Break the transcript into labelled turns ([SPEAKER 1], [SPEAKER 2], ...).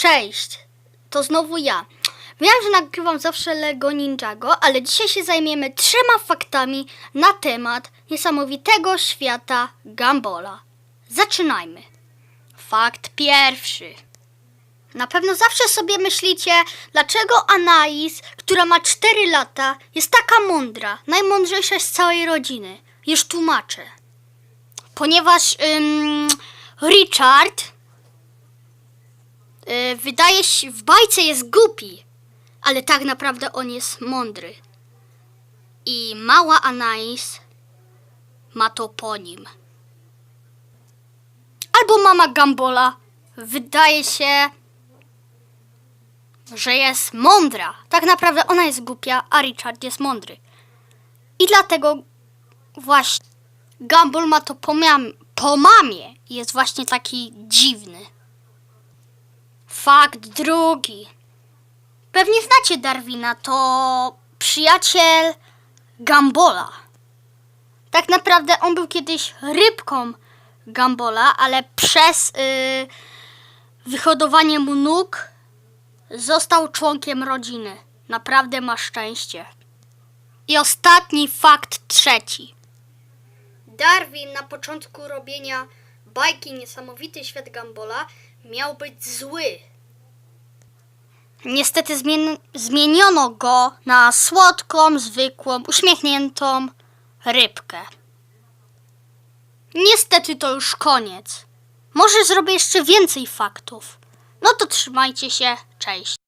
[SPEAKER 1] Cześć, to znowu ja. Wiem, że nagrywam zawsze Lego Ninjago, ale dzisiaj się zajmiemy trzema faktami na temat niesamowitego świata Gambola. Zaczynajmy. Fakt pierwszy. Na pewno zawsze sobie myślicie, dlaczego Anais, która ma 4 lata, jest taka mądra, najmądrzejsza z całej rodziny. Już tłumaczę. Ponieważ ym, Richard y, wydaje się, w bajce jest głupi, ale tak naprawdę on jest mądry. I mała Anais ma to po nim. Albo mama Gambola wydaje się, że jest mądra. Tak naprawdę ona jest głupia, a Richard jest mądry. I dlatego właśnie Gumball ma to po, po mamie jest właśnie taki dziwny. Fakt drugi. Pewnie znacie Darwina, to przyjaciel Gambola. Tak naprawdę on był kiedyś rybką Gambola, ale przez y, wyhodowanie mu nóg został członkiem rodziny. Naprawdę ma szczęście. I ostatni fakt trzeci. Darwin na początku robienia bajki Niesamowity Świat Gambola miał być zły. Niestety zmien- zmieniono go na słodką, zwykłą, uśmiechniętą rybkę. Niestety to już koniec. Może zrobię jeszcze więcej faktów. No to trzymajcie się, cześć.